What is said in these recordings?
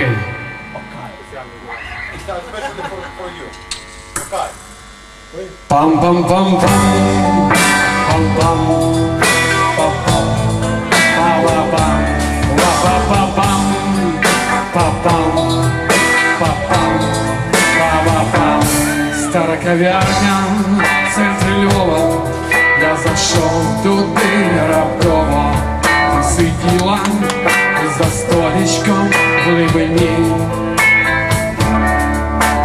Окей. Пам-пам-пам-пам. Пам-пам. Па-пам. Па-ла-пам. Ла-па-па-пам. Па-пам. Па-пам. Па-ла-пам. Стара кав'ярня в центрі Львова. Я зайшов туди раптово. Сиділа за столічком в глибині.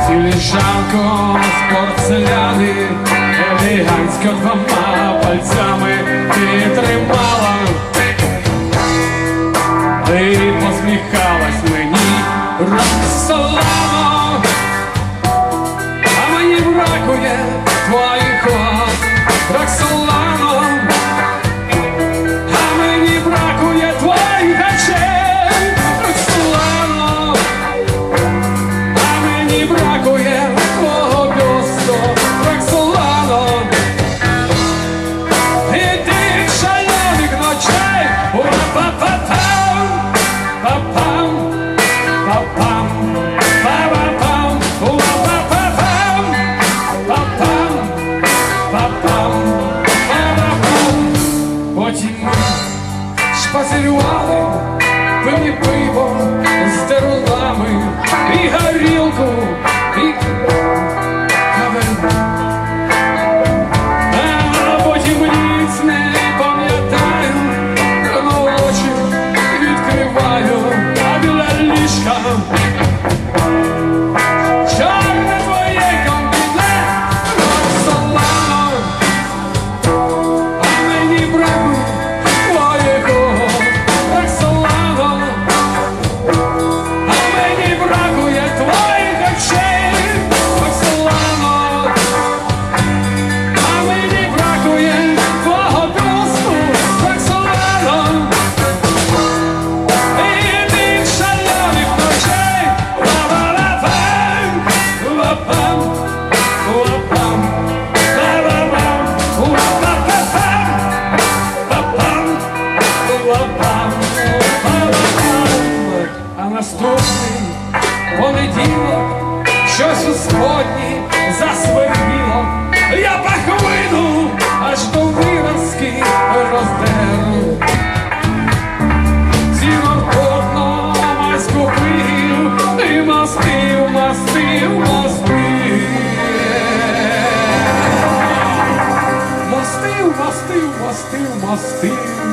Філіжанко з порцеляни, елегантсько двома наступний понеділок щось у сходні засвербіло. Я пахвину аж до виразки роздеру. Зіноркотно майську пив і мастив, мастив, мастив. Мастив, мастив, мастив, мастив.